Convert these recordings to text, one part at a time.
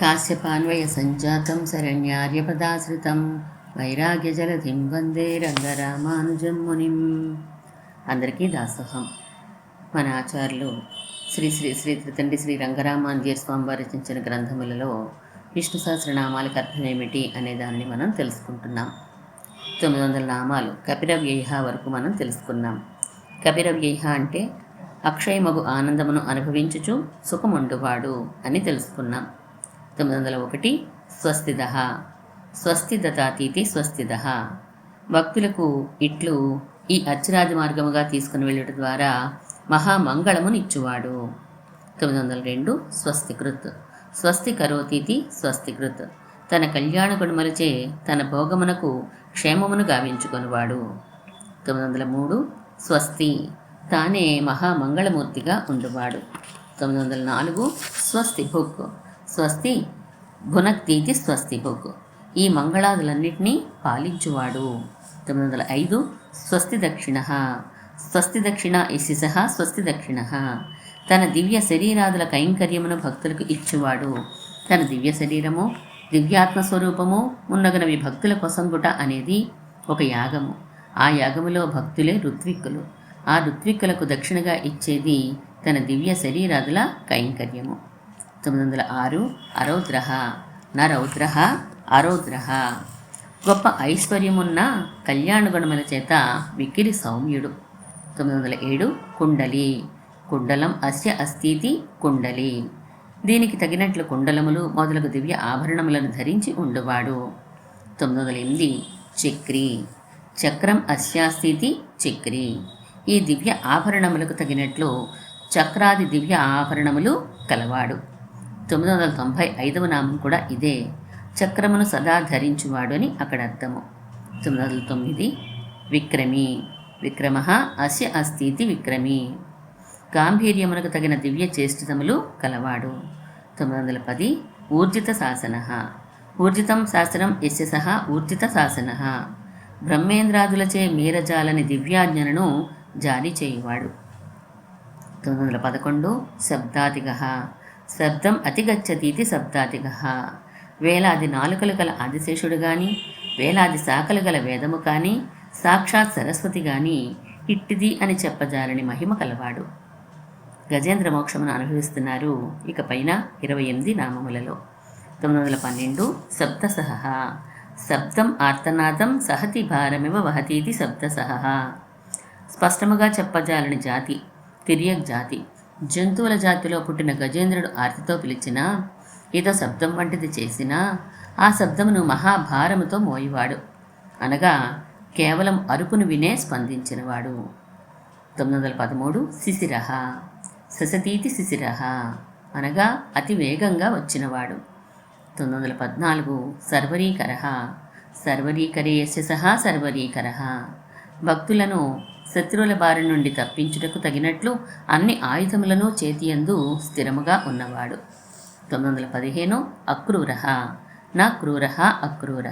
కాశ్యపాన్వయ సంజాతం శరణ్యార్యపదాశ్రితం వైరాగ్యజలధిం వందే రంగరామానుజం మునిం అందరికీ దాసోహం। మన ఆచార్యులు శ్రీ శ్రీ శ్రీ త్రితండి శ్రీ రంగరామానుజీయ స్వామివారు రచించిన గ్రంథములలో విష్ణు సహస్రనామాలకు అర్థమేమిటి అనే దానిని మనం తెలుసుకుంటున్నాం. తొమ్మిది వందల నామాలు కపిరవ్యయ వరకు మనం తెలుసుకున్నాం. కపిరవ్యయ అంటే అక్షయమగు ఆనందమును అనుభవించుచు సుఖముండువాడు అని తెలుసుకున్నాం. తొమ్మిది వందల ఒకటి స్వస్తిద. స్వస్తి దతాతీతి స్వస్తిద. భక్తులకు ఇట్లు ఈ అచ్చరాజ మార్గముగా తీసుకుని వెళ్ళటం ద్వారా మహామంగళమునిచ్చువాడు తొమ్మిది వందల రెండు స్వస్తికృత్. స్వస్తి కరోతీతి స్వస్తికృత్. తన కళ్యాణ గుణములచే తన భోగమునకు క్షేమమును గావించుకొనివాడు. తొమ్మిది వందల మూడు స్వస్తి. తానే మహామంగళమూర్తిగా ఉండువాడు. తొమ్మిది వందల నాలుగు స్వస్తి భుక్ స్వస్తి భునక్తీతి స్వస్తి భోగ్. ఈ మంగళాదులన్నింటినీ పాలించువాడు. తొమ్మిది వందల ఐదు స్వస్తి దక్షిణ. స్వస్తి దక్షిణ ఇసిస స్వస్తి దక్షిణ. తన దివ్య శరీరాదుల కైంకర్యమును భక్తులకు ఇచ్చువాడు. తన దివ్య శరీరము దివ్యాత్మ స్వరూపము ఉన్నగనవి భక్తుల కొసంగుట అనేది ఒక యాగము. ఆ యాగములో భక్తులే ఋత్విక్కులు. ఆ ఋత్విక్కులకు దక్షిణగా ఇచ్చేది తన దివ్య శరీరాదుల కైంకర్యము. తొమ్మిది వందల ఆరు అరౌద్రహ నరౌద్రహ అరౌద్రహ. గొప్ప ఐశ్వర్యమున్న కళ్యాణ గుణముల చేత విక్కిరి సౌమ్యుడు. తొమ్మిది వందల ఏడు కుండలి. కుండలం అస్య అస్థితి కుండలి. దీనికి తగినట్లు కుండలములు మొదలగు దివ్య ఆభరణములను ధరించి ఉండువాడు. తొమ్మిది వందల ఎనిమిది చక్రి. చక్రం అస్యాస్థితి చక్రి. ఈ దివ్య ఆభరణములకు తగినట్లు చక్రాది దివ్య ఆభరణములు కలవాడు. తొమ్మిది వందల తొంభై ఐదవ నామం కూడా ఇదే. చక్రమును సదా ధరించువాడు అని అక్కడ అర్థము. తొమ్మిది వందల తొమ్మిది. విక్రమి. విక్రమ అస్య అస్థితి విక్రమి. గాంభీర్యమునకు తగిన దివ్య చేష్టితములు కలవాడు. తొమ్మిది వందల పది. ఊర్జిత శాసన. ఊర్జితం శాసనం ఎస్య సహా ఊర్జిత శాసన. బ్రహ్మేంద్రాదులచే మీరజాలని దివ్యాజ్ఞలను జారీ చేయువాడు తొమ్మిది వందల పదకొండు. శబ్దాదిగ. శబ్దం అతిగచ్చతీతి శబ్దాతిగ. వేలాది నాలుకలు గల ఆదిశేషుడు కానీ వేలాది శాఖలు గల వేదము కానీ సాక్షాత్ సరస్వతి కానీ ఇట్టిది అని చెప్పజాలని మహిమ కలవాడు. గజేంద్ర మోక్షమును అనుభవిస్తున్నారు ఇక పైన ఇరవై ఎనిమిది నామములలో. తొమ్మిది వందల పన్నెండు శబ్దసహ శబ్దం ఆర్తనాదం సహతి భారమివ వహతీతి శబ్దసహ స్పష్టముగా చెప్పజాలని జాతి తిరియక్ జాతి. జంతువుల జాతిలో పుట్టిన గజేంద్రుడు ఆర్తితో పిలిచినా ఏదో శబ్దం వంటిది చేసినా ఆ శబ్దమును మహాభారముతో మోయివాడు. అనగా కేవలం అరుపును వినే స్పందించినవాడు. తొమ్మిది వందల పదమూడు శిశిరహ. ససతీతి శిశిరహ. అనగా అతి వేగంగా వచ్చినవాడు. తొమ్మిది వందల పద్నాలుగు సర్వరీకర సర్వరీకరే యస్య సహా సర్వరీకర భక్తులను శత్రువుల బారి నుండి తప్పించుటకు తగినట్లు అన్ని ఆయుధములను చేతియందు స్థిరముగా ఉన్నవాడు. తొమ్మిది వందల పదిహేను అక్రూర. నా క్రూర అక్రూర.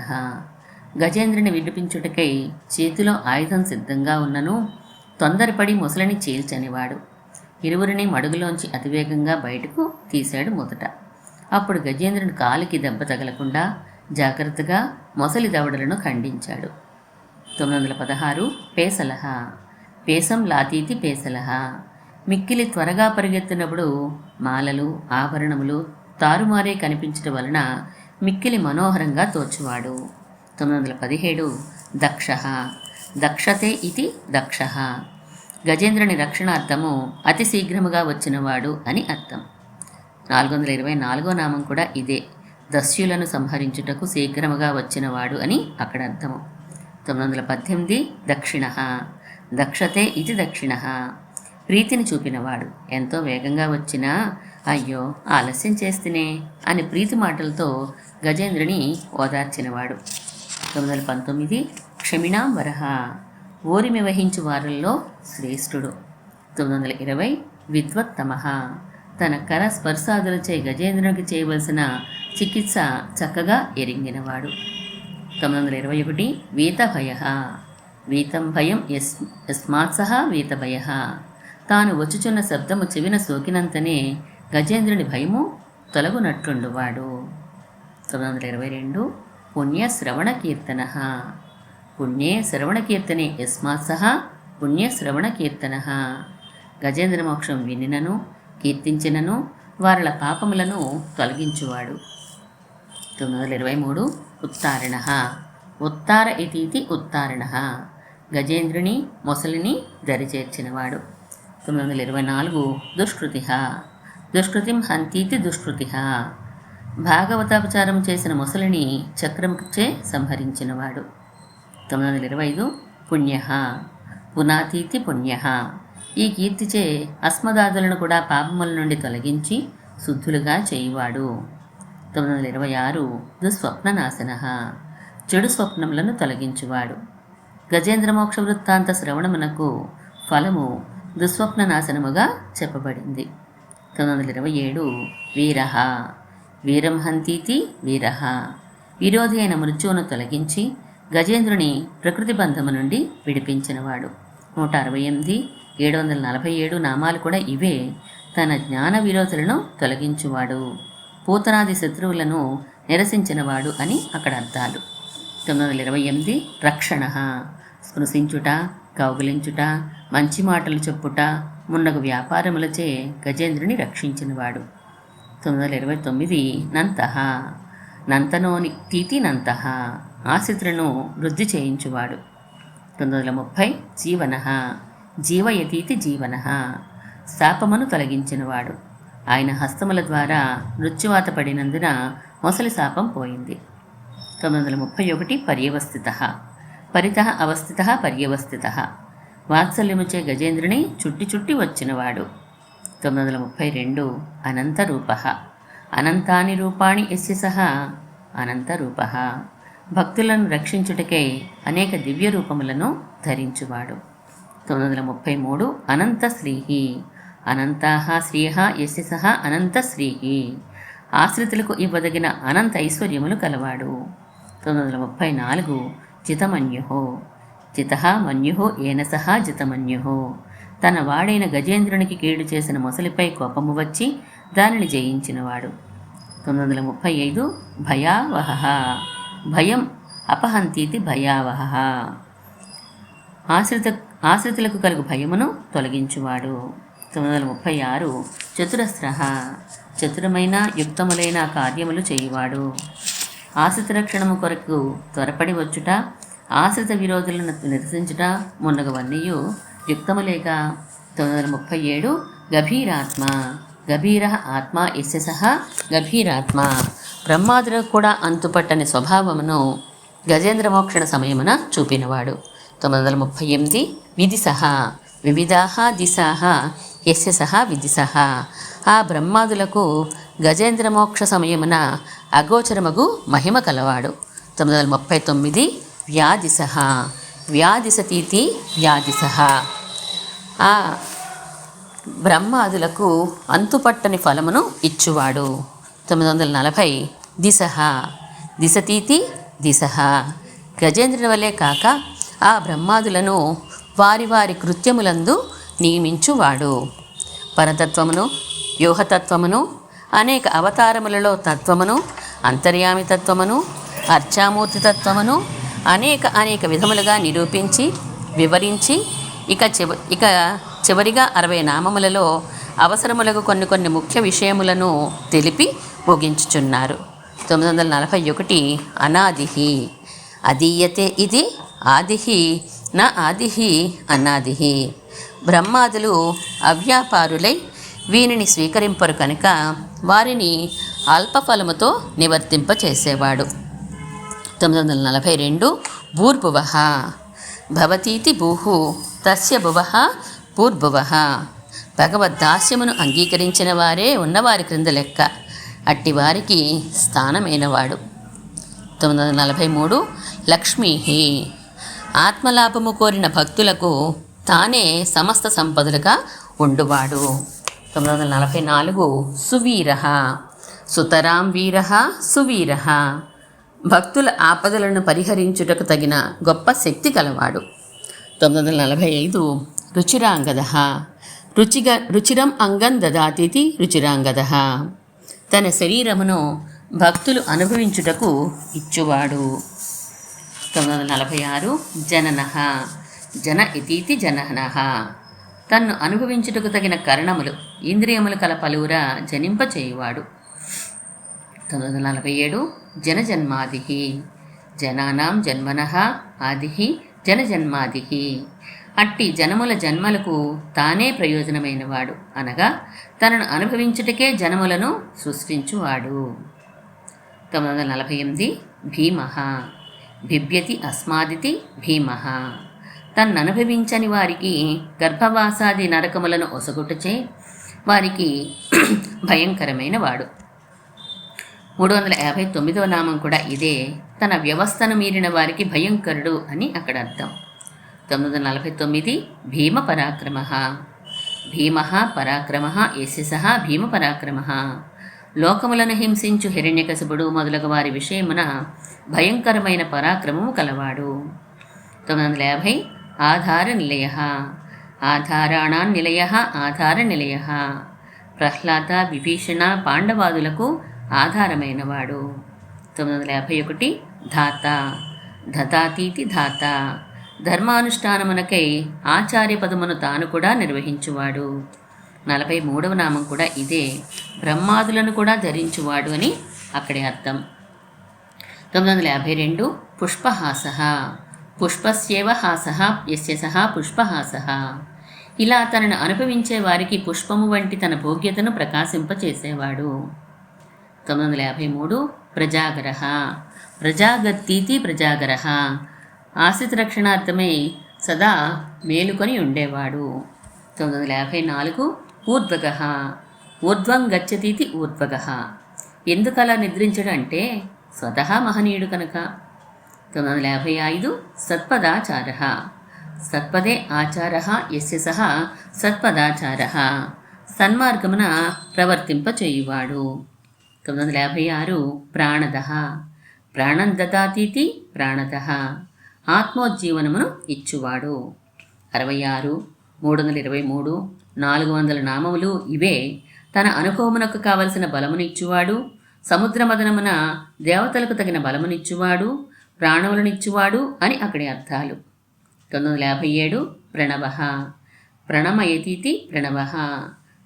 గజేంద్రుని విడిపించుటకై చేతిలో ఆయుధం సిద్ధంగా ఉన్నను తొందరపడి ముసలిని చీల్చనివాడు. ఇరువురిని మడుగులోంచి అతివేగంగా బయటకు తీశాడు మొదట. అప్పుడు గజేంద్రుని కాలికి దెబ్బ తగలకుండా జాగ్రత్తగా మొసలి దవడలను ఖండించాడు. తొమ్మిది వందల పదహారు పేసలహ పేసం లాతీతి పేసలహ. మిక్కిలి త్వరగా పరిగెత్తినప్పుడు మాలలు ఆభరణములు తారుమారే కనిపించడం వలన మిక్కిలి మనోహరంగా తోచువాడు. తొమ్మిది వందల పదిహేడు దక్ష. దక్షతే ఇది దక్ష. గజేంద్రుని రక్షణార్థము అతి శీఘ్రముగా వచ్చినవాడు అని అర్థం. నాలుగు వందల ఇరవై నాలుగో నామం కూడా ఇదే. దస్యులను సంహరించుటకు శీఘ్రముగా వచ్చినవాడు అని అక్కడ అర్థము. తొమ్మిది వందల పద్దెనిమిది దక్షిణ. దక్షతే ఇది దక్షిణ. ప్రీతిని చూపినవాడు ఎంతో వేగంగా వచ్చినా అయ్యో ఆలస్యం చేస్తేనే అని ప్రీతి మాటలతో గజేంద్రుని ఓదార్చినవాడు. తొమ్మిది వందల పంతొమ్మిది క్షమిణాం వరహ ఓరిమి వహించు వారుల్లో శ్రేష్ఠుడు. తొమ్మిది వందల ఇరవై విద్వత్తమ. తన కర స్పర్శాదులచే గజేంద్రునికి చేయవలసిన చికిత్స చక్కగా ఎరింగినవాడు. తొమ్మిది వందల ఇరవై ఒకటి వీతభయ. వీతం భయం యస్ యస్మాత్ సహా వీతభయ. తాను వచ్చుచున్న శబ్దము చెవిన సోకినంతనే గజేంద్రుని భయము తొలగునట్లుండువాడు. తొమ్మిది వందల ఇరవై రెండు పుణ్య శ్రవణ కీర్తన. పుణ్యే శ్రవణ కీర్తనే యస్మాత్ సహా పుణ్య శ్రవణ కీర్తన. గజేంద్ర మోక్షం వినినను కీర్తించినను వారల పాపములను తొలగించువాడు. తొమ్మిది వందల ఇరవై మూడు ఉత్తారణ. ఉత్తార ఇతీతి ఉత్తారణ. గజేంద్రుని మొసలిని దరిచేర్చినవాడు. తొమ్మిది వందల ఇరవై నాలుగు దుష్కృతి దుష్కృతిం హంతీతి దుష్కృతి భాగవతాపచారం చేసిన మొసలిని చక్రంచే సంహరించినవాడు. తొమ్మిది వందల ఇరవై ఐదు పుణ్య పునాతీతి పుణ్య ఈ కీర్తిచే అస్మదాదులను కూడా పాపముల నుండి తొలగించి శుద్ధులుగా చేయువాడు. తొమ్మిది వందల ఇరవై ఆరు దుస్వప్న నాశన చెడు స్వప్నములను తొలగించువాడు. గజేంద్ర మోక్ష వృత్తాంత శ్రవణమునకు ఫలము దుస్వప్న నాశనముగా చెప్పబడింది. తొమ్మిది వందల ఇరవై ఏడు వీరహ. వీరం హంతీతి వీరహ. విరోధి అయిన మృత్యువును తొలగించి గజేంద్రుని ప్రకృతి బంధము నుండి విడిపించినవాడు. నూట అరవై ఎనిమిది ఏడు వందల నలభై ఏడు నామాలు కూడా ఇవే తన జ్ఞాన విరోధులను తొలగించువాడు. పూతనాది శత్రువులను నిరసించినవాడు అని అక్కడ అర్థాలు. తొమ్మిది వందల ఇరవై ఎనిమిది రక్షణ. స్పృశించుట కౌగిలించుట మంచి మాటలు చెప్పుట మున్నగు వ్యాపారములచే గజేంద్రుని రక్షించినవాడు. తొమ్మిది వందల ఇరవై తొమ్మిది నంతః. నంతనోని తీతి నంతః. ఆశ్రితులను వృద్ధి చేయించువాడు. తొమ్మిది వందల ముప్పై జీవన. జీవయతీతి జీవన. శాపమును తొలగించినవాడు. ఆయన హస్తముల ద్వారా మృత్యువాత పడినందున మొసలి శాపం పోయింది. తొమ్మిది వందల ముప్పై ఒకటి పర్యవస్థిత. పరిత అవస్థిత పర్యవస్థిత. వాత్సల్యముచే గజేంద్రుని చుట్టి చుట్టి వచ్చినవాడు. తొమ్మిది వందల ముప్పై రెండు అనంతరూప. అనంతాని రూపాణి ఎస్య సహా అనంతరూప. భక్తులను రక్షించుటకై అనేక దివ్య రూపములను ధరించువాడు. తొమ్మిది వందల ముప్పై మూడు అనంత శ్రీహి అనంతా శ్రీహ యస్య సహా అనంత శ్రీహి ఆశ్రితులకు ఇవ్వదగిన అనంత ఐశ్వర్యములు కలవాడు. తొమ్మిది వందల ముప్పై నాలుగు జితమన్యు జిత మన్యు ఏన సహా జితమన్యు తన వాడైన గజేంద్రునికి కీడు చేసిన మొసలిపై కోపము వచ్చి దానిని జయించినవాడు. తొమ్మిది వందల ముప్పై ఐదు భయావహ. భయం అపహంతీతి భయావహ. ఆశ్రిత ఆశ్రితులకు కలుగు భయమును తొలగించువాడు. తొమ్మిది వందల ముప్పై ఆరు చతురస్ర. చతురమైన యుక్తములైన కార్యములు చేయువాడు. ఆశ్రిత రక్షణము కొరకు త్వరపడి వచ్చుట ఆశ్రిత విరోధులను నిరసించుట మున్నగవన్నీయు యుక్తములేక తొమ్మిది వందల ముప్పై ఏడు గభీరాత్మ. గభీర ఆత్మ ఎస్య సహా గభీరాత్మ. బ్రహ్మాదులకు కూడా అంతుపట్టని స్వభావమును గజేంద్ర మోక్షణ సమయమున చూపినవాడు. తొమ్మిది వందల ముప్పై ఎనిమిది విదిశ వివిధాహ దిశాహ యస్య సహా విదిశ ఆ బ్రహ్మాదులకు గజేంద్ర మోక్ష సమయమున అగోచరమగు మహిమ కలవాడు. తొమ్మిది వందల ముప్పై తొమ్మిది వ్యాధిసహ. వ్యాధిసతీతి వ్యాధిసహ. ఆ బ్రహ్మాదులకు అంతుపట్టని ఫలమును ఇచ్చువాడు. తొమ్మిది వందల నలభై దిశ దిశతీతి దిశ గజేంద్రుని వలె కాక ఆ బ్రహ్మాదులను వారి వారి కృత్యములందు నియమించువాడు. పరతత్వమును వ్యూహతత్వమును అనేక అవతారములలో తత్వమును అంతర్యామి తత్వమును అర్చామూర్తి తత్వమును అనేక అనేక విధములుగా నిరూపించి వివరించి ఇక చివ ఇక చివరిగా అరవై నామములలో అవసరములకు కొన్ని కొన్ని ముఖ్య విషయములను తెలిపి ముగించుచున్నారు. తొమ్మిది వందల నలభై ఒకటి అనాదిహి. అదీయతే ఇది ఆదిహి నా ఆదిహి అనాదిహి. బ్రహ్మాదులు అవ్యాపారులై వీనిని స్వీకరింపరు కనుక వారిని అల్పఫలముతో నివర్తింపచేసేవాడు. తొమ్మిది వందల నలభై రెండు భూర్భువ భవతీతి భూహు తస్య భువ భూర్భువ భగవద్దాస్యమును అంగీకరించిన వారే ఉన్నవారి క్రింద లెక్క. అట్టి వారికి స్థానమైనవాడు. తొమ్మిది వందల నలభై మూడు లక్ష్మీ ఆత్మలాభము కోరిన భక్తులకు తానే సమస్త సంపదలుగా ఉండువాడు. తొమ్మిది వందల నలభై నాలుగు సువీర సుతరాం వీర సువీర భక్తుల ఆపదలను పరిహరించుటకు తగిన గొప్ప శక్తి కలవాడు తొమ్మిది వందల నలభై ఐదు రుచిరాంగద రుచిగ రుచిరం అంగం దదాతిథి రుచిరాంగద తన శరీరమును భక్తులు అనుభవించుటకు ఇచ్చువాడు. తొమ్మిది వందల నలభై ఆరు జనన. జన ఇతీతి జనన తన్ను అనుభవించుటకు తగిన కరణములు ఇంద్రియములు కల పలువురా జనింపచేయువాడు. తొమ్మిది వందల నలభై ఏడు జనజన్మాది జనానాం జన్మన ఆది జనజన్మాది అట్టి జనముల జన్మలకు తానే ప్రయోజనమైనవాడు అనగా తనను అనుభవించుటకే జనములను సృష్టించువాడు. తొమ్మిది వందల నలభై ఎనిమిది భీమ. బిభ్యతి అస్మాదితి భీమ. తన్ననుభవించని వారికి గర్భవాసాది నరకములను ఒసగుటచే వారికి భయంకరమైన వాడు. మూడు వందల యాభై తొమ్మిదవ నామం కూడా ఇదే. తన వ్యవస్థను మీరిన వారికి భయంకరుడు అని అక్కడ అర్థం. తొమ్మిది వందల నలభై తొమ్మిది భీమ పరాక్రమ భీమ పరాక్రమ యశస భీమ పరాక్రమ లోకములను హింసించు హిరణ్యకశపుడు మొదలగు వారి విషయమున భయంకరమైన పరాక్రమము కలవాడు. తొమ్మిది వందల యాభై ఆధార నిలయ ఆధారాణాన్ నిలయ ఆధారనిలయ ప్రహ్లాద విభీషణ పాండవాదులకు ఆధారమైనవాడు తొమ్మిది వందల యాభై ఒకటి ధాత। ధతాతీతి ధాత। ధర్మానుష్ఠానమునకై ఆచార్య పదమును తాను కూడా నిర్వహించువాడు। నలభై మూడవ నామం కూడా ఇదే. బ్రహ్మాదులను కూడా ధరించువాడు అని అక్కడే అర్థం. తొమ్మిది వందల యాభై రెండు పుష్పహాస। పుష్పస్యేవ హాస యస్య సహా పుష్పహాస ఇలా తనను అనుభవించే వారికి పుష్పము వంటి తన భోగ్యతను ప్రకాశింపచేసేవాడు. తొమ్మిది వందల యాభై మూడు ప్రజాగర ప్రజాగత్తీతి ప్రజాగర ఆశ్రిత రక్షణార్థమై సదా మేలుకొని ఉండేవాడు. తొమ్మిది వందల యాభై నాలుగు ఊర్ధ్వగ ఊర్ధ్వం గచ్చతీతి ఊర్ధ్వగ ఎందుకలా నిద్రించడంటే అంటే స్వతహా మహనీయుడు కనుక తొమ్మిది వందల యాభై ఐదు సత్పదాచార. సత్పదే ఆచార ఎస్య సహ సత్పదాచార. సన్మార్గమున ప్రవర్తింపచేయువాడు. తొమ్మిది వందల యాభై ఆరు ప్రాణద. ప్రాణం దదాతీతి ప్రాణద. ఆత్మోజ్జీవనమును ఇచ్చువాడు. అరవై ఆరు మూడు వందల ఇరవై మూడు నాలుగు వందల నామములు ఇవే తన అనుభవమునకు కావలసిన బలమునిచ్చువాడు. సముద్రమదనమున దేవతలకు తగిన బలమునిచ్చువాడు. ప్రాణములనిచ్చువాడు అని అక్కడి అర్థాలు. తొమ్మిది వందల యాభై ఏడు ప్రణవ. ప్రణమయతీతి ప్రణవ.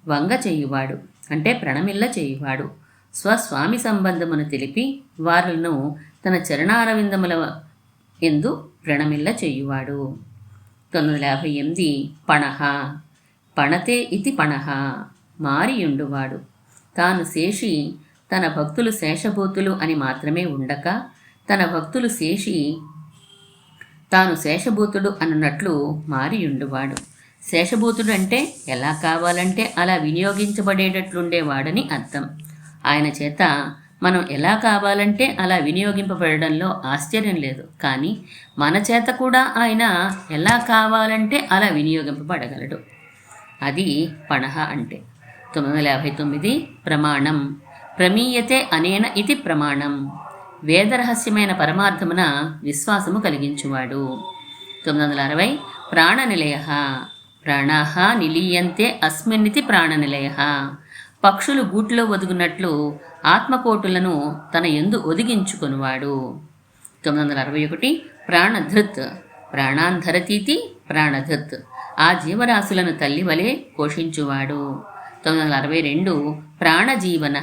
వంగ చేయువాడు అంటే ప్రణమిల్ల చేయువాడు స్వస్వామి సంబంధమును తెలిపి వారులను తన చరణారవిందముల ఎందు ప్రణమిల్ల చేయువాడు. తొమ్మిది వందల యాభై ఎనిమిది పణహ పణతే ఇతి పణహ మారియుండువాడు. తాను శేషి తన భక్తులు శేషభూతులు అని మాత్రమే ఉండక తన భక్తులు శేషి తాను శేషభూతుడు అన్నట్లు మారియుండువాడు. శేషభూతుడు అంటే ఎలా కావాలంటే అలా వినియోగించబడేటట్లుండేవాడని అర్థం. ఆయన చేత మనం ఎలా కావాలంటే అలా వినియోగింపబడడంలో ఆశ్చర్యం లేదు. కానీ మన చేత కూడా ఆయన ఎలా కావాలంటే అలా వినియోగింపబడగలడు. అది పణహ అంటే. తొమ్మిది వందల యాభై తొమ్మిది ప్రమాణం. ప్రమీయతే అనేన ఇది ప్రమాణం. వేదరహస్యమైన పరమార్థమున విశ్వాసము కలిగించువాడు. తొమ్మిది వందల అరవై ప్రాణనిలయ. ప్రాణాహ నిలీయంతే అస్మిన్నితి ప్రాణనిలయ. పక్షులు గూట్లో ఒదుగునట్లు ఆత్మకోటులను తన ఎందు ఒదిగించుకునివాడు. తొమ్మిది వందల అరవై ఒకటి ప్రాణధృత్. ప్రాణాంధరతీతి ప్రాణధృత్. ఆ జీవరాశులను తల్లి వలె పోషించువాడు. తొమ్మిది వందల అరవై రెండు ప్రాణజీవన.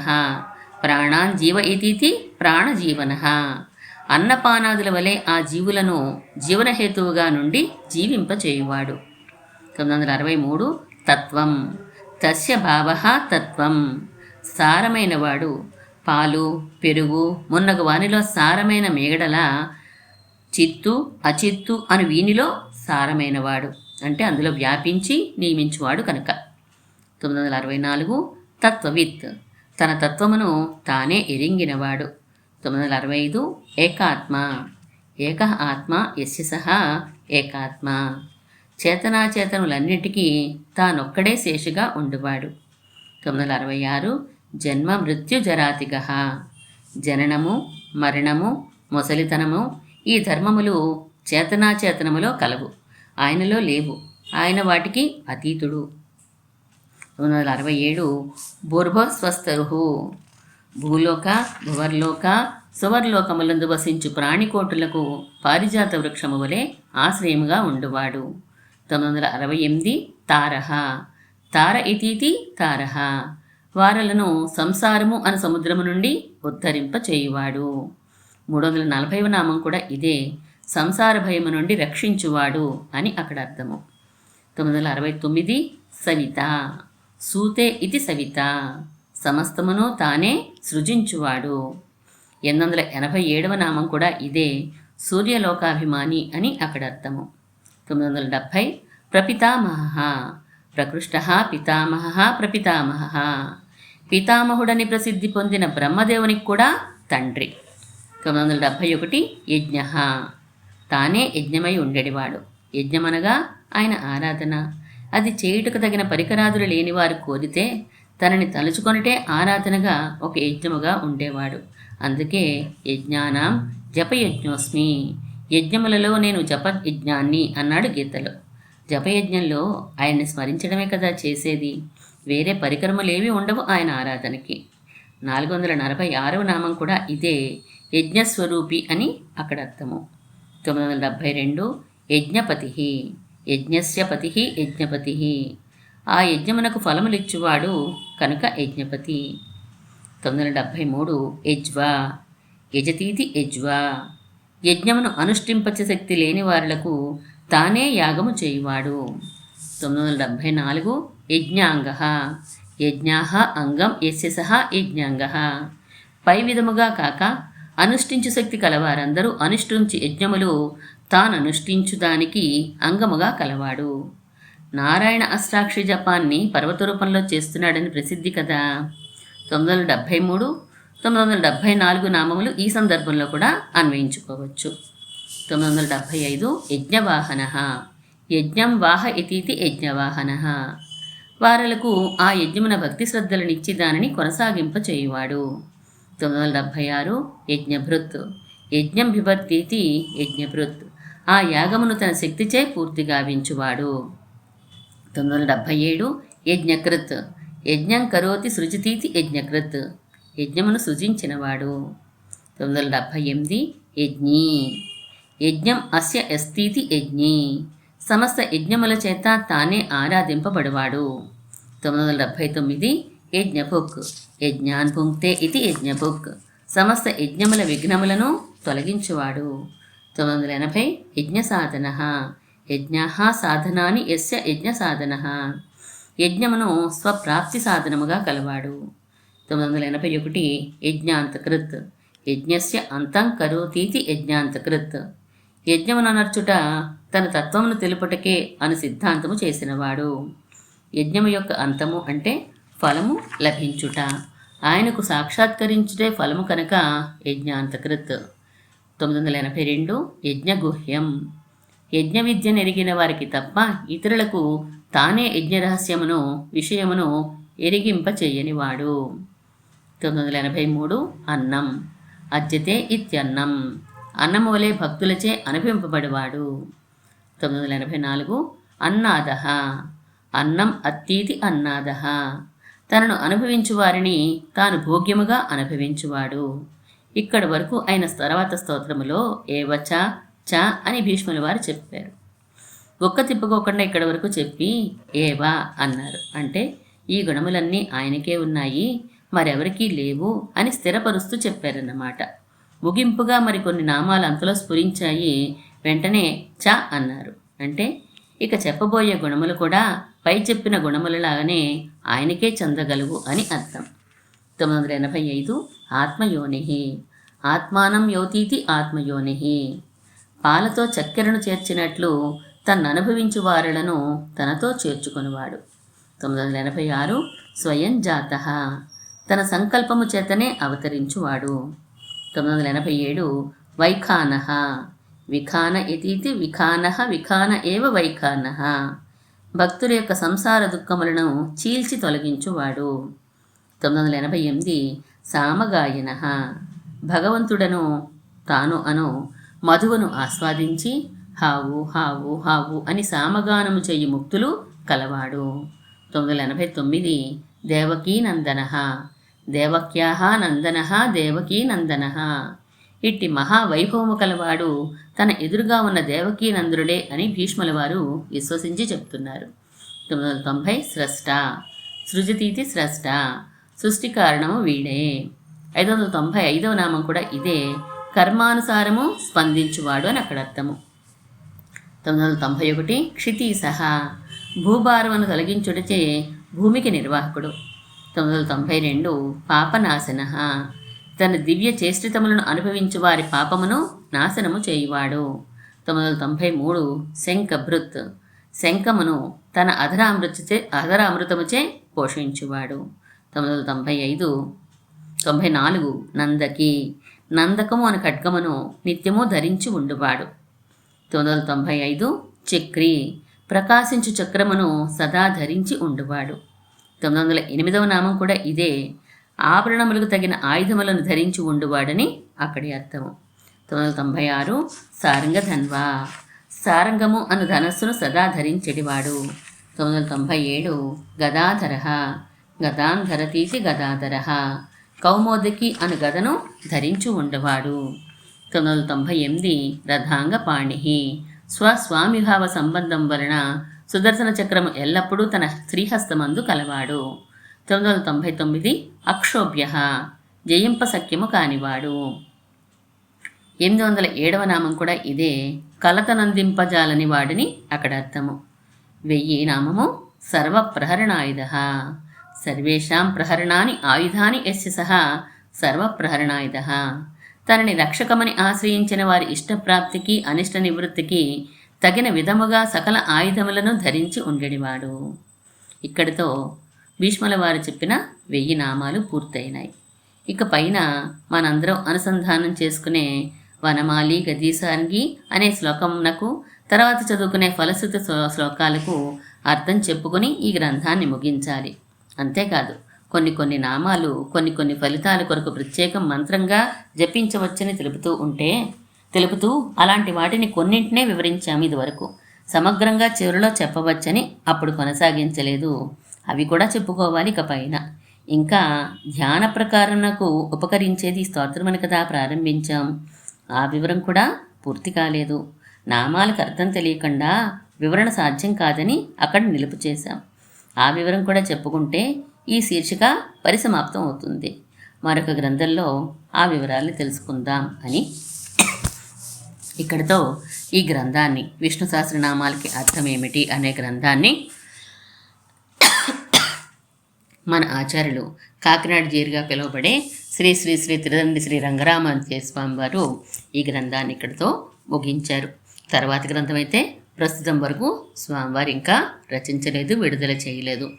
ప్రాణాన్ జీవ ఇతీతి ప్రాణజీవన. అన్నపానాదుల వలె ఆ జీవులను జీవనహేతువుగా నుండి జీవింపచేయువాడు. తొమ్మిది వందల అరవై మూడు తత్వం. తస్య భావ తత్వం. సారమైనవాడు పాలు పెరుగు మున్నగు వానిలో సారమైన మేగడల చిత్తు అచిత్తు అని వీనిలో సారమైనవాడు. అంటే అందులో వ్యాపించి నియమించువాడు కనుక. తొమ్మిది వందల అరవై నాలుగు తత్వవిత్. తన తత్వమును తానే ఎరింగినవాడు. తొమ్మిది వందల అరవై ఐదు ఏకాత్మ. ఏక ఆత్మ యస్య సహా ఏకాత్మ. చేతనాచేతనులన్నిటికీ తానొక్కడే శేషుగా ఉండువాడు. తొమ్మిది వందల అరవై ఆరు జన్మ మృత్యు జరాతిగ. జననము మరణము మొసలితనము ఈ ధర్మములు చేతనాచేతనములో కలవు. ఆయనలో లేవు. ఆయన వాటికి అతీతుడు. తొమ్మిది వందల అరవై ఏడు బూర్భస్వస్తరుహు భూలోక భువర్లోక సువర్లోకములందు వసించు ప్రాణికోటులకు పారిజాత వృక్షము వలె ఆశ్రయముగా ఉండువాడు. తొమ్మిది వందల అరవై ఎనిమిది తారహ. తార ఇతీతి తారహ. వారలను సంసారము అను సముద్రము నుండి ఉద్ధరింప చేయువాడు. మూడు వందల నలభైవ నామం కూడా ఇదే. సంసార భయము నుండి రక్షించువాడు అని అక్కడ అర్థము. తొమ్మిది వందల అరవై తొమ్మిది సవిత. సూతే ఇది సవిత. సమస్తమును తానే సృజించువాడు. ఎనిమిది వందల ఎనభై ఏడవ నామం కూడా ఇదే. సూర్యలోకాభిమాని అని అక్కడ అర్థము తొమ్మిది వందల డెబ్భై ప్రపితామహ. ప్రకృష్ట పితామహ ప్రపితామహ. పితామహుడని ప్రసిద్ధి పొందిన బ్రహ్మదేవునికి కూడా తండ్రి. తొమ్మిది వందల డెబ్భై ఒకటి యజ్ఞ. తానే యజ్ఞమై ఉండేవాడు. యజ్ఞమనగా ఆయన ఆరాధన. అది చేయుటకు తగిన పరికరాదులు లేనివారు కోరితే తనని తలుచుకొనటే ఆరాధనగా ఒక యజ్ఞముగా ఉండేవాడు. అందుకే యజ్ఞానాం జపయజ్ఞోస్మి. యజ్ఞములలో నేను జప యజ్ఞాన్ని అన్నాడు గీతలో. జపయజ్ఞంలో ఆయన్ని స్మరించడమే కదా చేసేది? వేరే పరికరములేవి ఉండవు ఆయన ఆరాధనకి. నాలుగు వందల నలభై ఆరవ నామం కూడా ఇదే యజ్ఞస్వరూపి అని అక్కడ అర్థము. తొమ్మిది వందల డెబ్భై రెండు యజ్ఞపతి యజ్ఞస్య పతి యజ్ఞపతి. ఆ యజ్ఞమునకు ఫలములిచ్చువాడు కనుక యజ్ఞపతి. తొమ్మిది వందల డెబ్భై మూడు యజ్వా. యజతీతి యజ్వా. యజ్ఞమును అనుష్ఠింపచే శక్తి లేని వారులకు తానే యాగము చేయువాడు. తొమ్మిది వందల డెబ్భై నాలుగు యజ్ఞాంగ. యజ్ఞాహ అంగం యస్య సహా యజ్ఞాంగ. పై విధముగా కాక అనుష్ఠించు శక్తి కలవారందరూ అనుష్ఠించి యజ్ఞములు తాను దానికి అంగముగా కలవాడు. నారాయణ అష్టాక్షి జపాన్ని పర్వత రూపంలో చేస్తున్నాడని ప్రసిద్ధి కదా. తొమ్మిది వందల డెబ్భై మూడు తొమ్మిది వందల డెబ్భై నాలుగు నామములు ఈ సందర్భంలో కూడా అన్వయించుకోవచ్చు. తొమ్మిది వందల డెబ్భై ఐదు యజ్ఞవాహన. యజ్ఞం వాహ ఇతీతి యజ్ఞవాహన. వారలకు ఆ యజ్ఞమున భక్తి శ్రద్ధలనిచ్చి దానిని కొనసాగింప చేయువాడు. తొమ్మిది వందల డెబ్భై ఆరు యజ్ఞభృత్. యజ్ఞం బిభర్తీతి యజ్ఞభృత్. ఆ యాగమును తన శక్తిచే పూర్తి గావించువాడు. తొమ్మిది వందల డెబ్భై ఏడు యజ్ఞకృత్. యజ్ఞం కరోతి సృజితీతి యజ్ఞకృత్. యజ్ఞమును సృజించినవాడు. తొమ్మిది వందల డెబ్భై ఎనిమిది యజ్ఞి. యజ్ఞం అస్య ఎస్తీతి యజ్ఞి. సమస్త యజ్ఞముల చేత తానే ఆరాధింపబడివాడు. తొమ్మిది వందల డెబ్భై తొమ్మిది యజ్ఞభుక్ యజ్ఞాన్ భుంక్తే ఇది యజ్ఞభుక్ సమస్త యజ్ఞముల విఘ్నములను తొలగించువాడు. తొమ్మిది వందల ఎనభై యజ్ఞ సాధన యజ్ఞా సాధనాని యస్య యజ్ఞ సాధన యజ్ఞమును స్వప్రాప్తి సాధనముగా కలవాడు. తొమ్మిది వందల ఎనభై ఒకటి యజ్ఞాంతకృత్. యజ్ఞస్య అంతం కరోతీతి యజ్ఞాంతకృత్. యజ్ఞమునర్చుట తన తత్వమును తెలుపుటకే అను సిద్ధాంతము చేసినవాడు. యజ్ఞము యొక్క అంతము అంటే ఫలము లభించుట. ఆయనకు సాక్షాత్కరించుటే ఫలము కనుక యజ్ఞాంతకృత్. తొమ్మిది వందల ఎనభై రెండు యజ్ఞగుహ్యం. యజ్ఞ విద్య నెరిగిన వారికి తప్ప ఇతరులకు తానే యజ్ఞ రహస్యమును విషయమును ఎరిగింప చెయ్యనివాడు తొమ్మిది వందల ఎనభై మూడు అన్నం. అద్యతే ఇత్యన్నం. అన్నము వలె భక్తులచే అనుభవింపబడివాడు. తొమ్మిది వందల ఎనభై నాలుగు అన్నాద అన్నం అత్తీతి అన్నాద తనను అనుభవించు వారిని తాను భోగ్యముగా అనుభవించువాడు. ఇక్కడి వరకు ఆయన తర్వాత స్తోత్రములో ఏవచ చ అని భీష్ముల వారు చెప్పారు. ఒక్క తిప్పుకోకుండా ఇక్కడి వరకు చెప్పి ఏవా అన్నారు. అంటే ఈ గుణములన్నీ ఆయనకే ఉన్నాయి మరెవరికీ లేవు అని స్థిరపరుస్తూ చెప్పారన్నమాట. ముగింపుగా మరికొన్ని నామాలు అంతలో స్ఫురించాయి వెంటనే చ అన్నారు. అంటే ఇక చెప్పబోయే గుణములు కూడా పై చెప్పిన గుణములలాగానే ఆయనకే చెందగలవు అని అర్థం. తొమ్మిది వందల ఎనభై ఐదు ఆత్మయోని ఆత్మానం యోతీతి ఆత్మయోని పాలతో చక్కెరను చేర్చినట్లు తన్ను అనుభవించు వారులను తనతో చేర్చుకునివాడు. తొమ్మిది వందల ఎనభై ఆరు స్వయం జాత. తన సంకల్పము చేతనే అవతరించువాడు. తొమ్మిది వందల ఎనభై ఏడు వైఖాన. విఖాన ఇతీతి విఖాన విఖాన ఏవ వైఖాన. భక్తుల యొక్క సంసార దుఃఖములను చీల్చి తొలగించువాడు. తొమ్మిది వందల ఎనభై ఎనిమిది సామగాయన. భగవంతుడను తాను అను మధువును ఆస్వాదించి హావు హావు హావు అని సామగానము చెయ్యి ముక్తులు కలవాడు. తొమ్మిది వందల ఎనభై తొమ్మిది దేవకీనందన. దేవక్యాహ నందన దేవకీ నందన ఇట్టి మహావైభవము కలవాడు తన ఎదురుగా ఉన్న దేవకీ నందుడే అని భీష్ముల వారు విశ్వసించి చెప్తున్నారు. తొమ్మిది వందల తొంభై స్రష్ట సృజతీతి స్రష్ట సృష్టి కారణము వీడే. ఐదు వందల తొంభై ఐదవ నామం కూడా ఇదే. కర్మానుసారము స్పందించువాడు అని అక్కడ అర్థము. తొమ్మిది వందల తొంభై ఒకటి క్షితి సహా భూభారమును తొలగించుడిచే భూమికి నిర్వాహకుడు. తొమ్మిది వందల తొంభై రెండు పాపనాశన. తన దివ్య చేష్టితములను అనుభవించు వారి పాపమును నాశనము చేయువాడు. తొమ్మిది వందల తొంభై మూడు శంఖభృత్. శంఖమును తన అధరామృతచే అధరామృతముచే పోషించువాడు. తొమ్మిది వందల తొంభై ఐదు తొంభై నాలుగు నందకి నందకము అని ఖడ్గమును నిత్యము ధరించి ఉండువాడు. తొమ్మిది వందల తొంభై ఐదు చక్రి ప్రకాశించు చక్రమును సదా ధరించి ఉండువాడు. తొమ్మిది వందల ఎనిమిదవ నామం కూడా ఇదే. ఆభరణములకు తగిన ఆయుధములను ధరించి ఉండువాడని అక్కడి అర్థము. తొమ్మిది వందల తొంభై ఆరు సారంగ ధన్వా సారంగము అను ధనస్సును సదా ధరించెడివాడు. తొమ్మిది వందల తొంభై ఏడు గదాధర గదాంధరతీతి గదాధర. కౌమోదకి అను గదను ధరించు ఉండవాడు. తొమ్మిది వందల తొంభై ఎనిమిది రథాంగ పాణి స్వస్వామిభావ సంబంధం వలన సుదర్శన చక్రము ఎల్లప్పుడూ తన శ్రీహస్తమందు కలవాడు. తొమ్మిది వందల తొంభై తొమ్మిది అక్షోభ్య. జయింప సఖ్యము కానివాడు. ఎనిమిది వందల ఏడవ నామం కూడా ఇదే కలతనందింపజాలని వాడిని అక్కడ అర్థము. వెయ్యి నామము సర్వప్రహరణాయుధ. సర్వేషాం ప్రహరణాని ఆయుధాని ఎస్య సహా సర్వప్రహరణాయుధ. తనని రక్షకమని ఆశ్రయించిన వారి ఇష్టప్రాప్తికి అనిష్ట నివృత్తికి తగిన విధముగా సకల ఆయుధములను ధరించి ఉండేవాడు. ఇక్కడితో భీష్ముల వారు చెప్పిన వెయ్యి నామాలు పూర్తయినాయి. ఇక పైన మనందరం అనుసంధానం చేసుకునే వనమాలి గదీసాంగి అనే శ్లోకమునకు తర్వాత చదువుకునే ఫలశ్రుత శ్లోకాలకు అర్థం చెప్పుకొని ఈ గ్రంథాన్ని ముగించాలి. అంతేకాదు కొన్ని కొన్ని నామాలు కొన్ని కొన్ని ఫలితాల కొరకు ప్రత్యేకం మంత్రంగా జపించవచ్చని తెలుపుతూ ఉంటే తెలుపుతూ అలాంటి వాటిని కొన్నింటినే వివరించాము ఇదివరకు. సమగ్రంగా చివరిలో చెప్పవచ్చని అప్పుడు కొనసాగించలేదు. అవి కూడా చెప్పుకోవాలి ఇక పైన. ఇంకా ధ్యాన ప్రకారణకు ఉపకరించేది స్తోత్రమని కదా ప్రారంభించాం. ఆ వివరం కూడా పూర్తి కాలేదు. నామాలకు అర్థం తెలియకుండా వివరణ సాధ్యం కాదని అక్కడ నిలుపు చేశాం. ఆ వివరం కూడా చెప్పుకుంటే ఈ శీర్షిక పరిసమాప్తం అవుతుంది. మరొక గ్రంథంలో ఆ వివరాలు తెలుసుకుందాం అని. ఇక్కడితో ఈ గ్రంథాన్ని విష్ణు సహస్రనామాలకి అర్థం ఏమిటి అనే గ్రంథాన్ని మన ఆచార్యులు కాకినాడ జీరుగా పిలువబడే శ్రీ శ్రీ శ్రీ త్రిదండి శ్రీ రంగరామాంజనేయ స్వామి వారు ఈ గ్రంథాన్ని ఇక్కడితో ముగించారు. తర్వాతి గ్రంథం అయితే ప్రస్తుతం వరకు స్వామివారు ఇంకా రచించలేదు విడుదల చేయలేదు.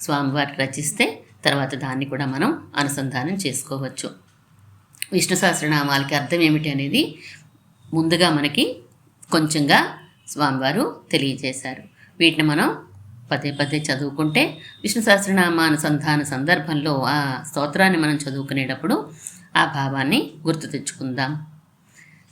స్వామివారు రచిస్తే తర్వాత దాన్ని కూడా మనం అనుసంధానం చేసుకోవచ్చు. విష్ణు సహస్రనామాలకి అర్థం ఏమిటి అనేది ముందుగా మనకి కొంచెంగా స్వామివారు తెలియజేశారు. వీటిని మనం పదే పదే చదువుకుంటే విష్ణు సహస్రనామానుసంధాన సందర్భంలో ఆ స్తోత్రాన్ని మనం చదువుకునేటప్పుడు ఆ భావాన్ని గుర్తు తెచ్చుకుందాం.